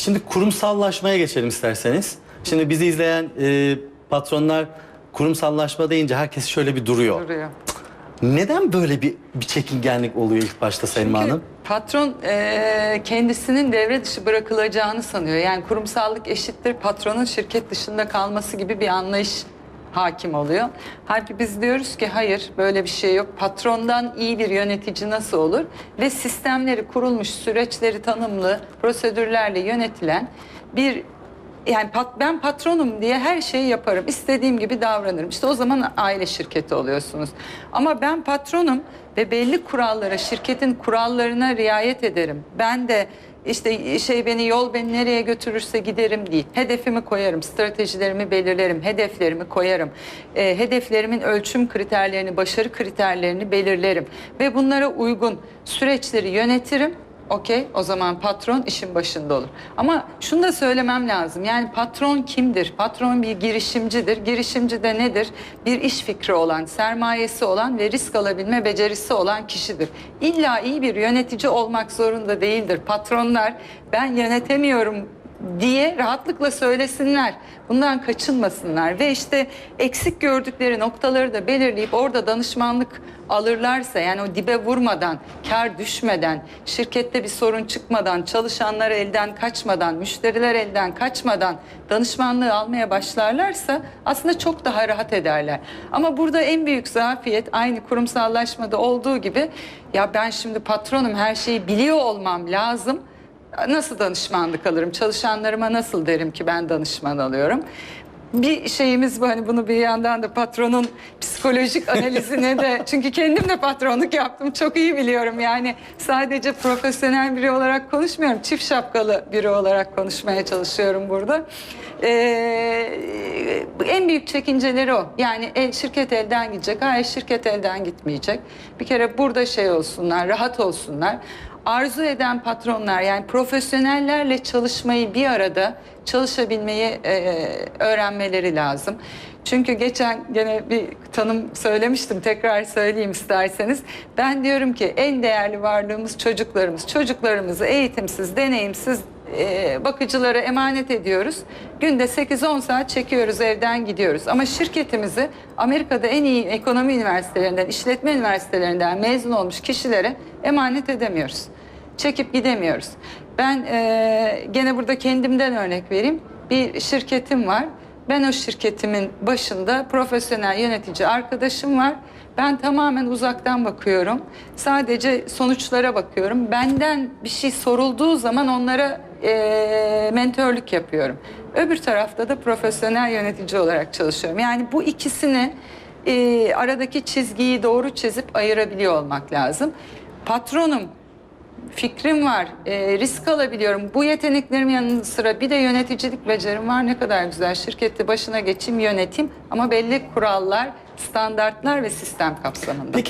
Şimdi kurumsallaşmaya geçelim isterseniz. Şimdi bizi izleyen e, patronlar kurumsallaşma deyince herkes şöyle bir duruyor. Duruyor. Neden böyle bir, bir çekingenlik oluyor ilk başta Çünkü Hanım? patron e, kendisinin devre dışı bırakılacağını sanıyor. Yani kurumsallık eşittir patronun şirket dışında kalması gibi bir anlayış hakim oluyor. Halbuki biz diyoruz ki hayır böyle bir şey yok. Patrondan iyi bir yönetici nasıl olur? Ve sistemleri kurulmuş, süreçleri tanımlı, prosedürlerle yönetilen bir yani pat, ben patronum diye her şeyi yaparım. İstediğim gibi davranırım. İşte o zaman aile şirketi oluyorsunuz. Ama ben patronum ve belli kurallara, şirketin kurallarına riayet ederim. Ben de işte şey beni yol beni nereye götürürse giderim değil. Hedefimi koyarım, stratejilerimi belirlerim, hedeflerimi koyarım. E, hedeflerimin ölçüm kriterlerini, başarı kriterlerini belirlerim ve bunlara uygun süreçleri yönetirim Okey o zaman patron işin başında olur. Ama şunu da söylemem lazım. Yani patron kimdir? Patron bir girişimcidir. Girişimci de nedir? Bir iş fikri olan, sermayesi olan ve risk alabilme becerisi olan kişidir. İlla iyi bir yönetici olmak zorunda değildir. Patronlar ben yönetemiyorum diye rahatlıkla söylesinler. Bundan kaçınmasınlar ve işte eksik gördükleri noktaları da belirleyip orada danışmanlık alırlarsa yani o dibe vurmadan, kar düşmeden, şirkette bir sorun çıkmadan, çalışanlar elden kaçmadan, müşteriler elden kaçmadan danışmanlığı almaya başlarlarsa aslında çok daha rahat ederler. Ama burada en büyük zafiyet aynı kurumsallaşmada olduğu gibi ya ben şimdi patronum her şeyi biliyor olmam lazım. Nasıl danışmanlık alırım? Çalışanlarıma nasıl derim ki ben danışman alıyorum? Bir şeyimiz bu hani bunu bir yandan da patronun psikolojik analizine de çünkü kendim de patronluk yaptım çok iyi biliyorum yani sadece profesyonel biri olarak konuşmuyorum çift şapkalı biri olarak konuşmaya çalışıyorum burada. Ee, en büyük çekinceleri o yani el, şirket elden gidecek hayır şirket elden gitmeyecek bir kere burada şey olsunlar rahat olsunlar arzu eden patronlar yani profesyonellerle çalışmayı bir arada çalışabilmeyi e, öğrenmeleri lazım. Çünkü geçen gene bir tanım söylemiştim tekrar söyleyeyim isterseniz. Ben diyorum ki en değerli varlığımız çocuklarımız. Çocuklarımızı eğitimsiz, deneyimsiz e, bakıcılara emanet ediyoruz. Günde 8-10 saat çekiyoruz evden gidiyoruz. Ama şirketimizi Amerika'da en iyi ekonomi üniversitelerinden, işletme üniversitelerinden mezun olmuş kişilere emanet edemiyoruz. Çekip gidemiyoruz. Ben e, gene burada kendimden örnek vereyim. Bir şirketim var. Ben o şirketimin başında profesyonel yönetici arkadaşım var. Ben tamamen uzaktan bakıyorum. Sadece sonuçlara bakıyorum. Benden bir şey sorulduğu zaman onlara e, mentörlük yapıyorum. Öbür tarafta da profesyonel yönetici olarak çalışıyorum. Yani bu ikisini e, aradaki çizgiyi doğru çizip ayırabiliyor olmak lazım. Patronum fikrim var, e, risk alabiliyorum. Bu yeteneklerimin yanı sıra bir de yöneticilik becerim var. Ne kadar güzel. Şirkette başına geçeyim, yöneteyim ama belli kurallar, standartlar ve sistem kapsamında. Peki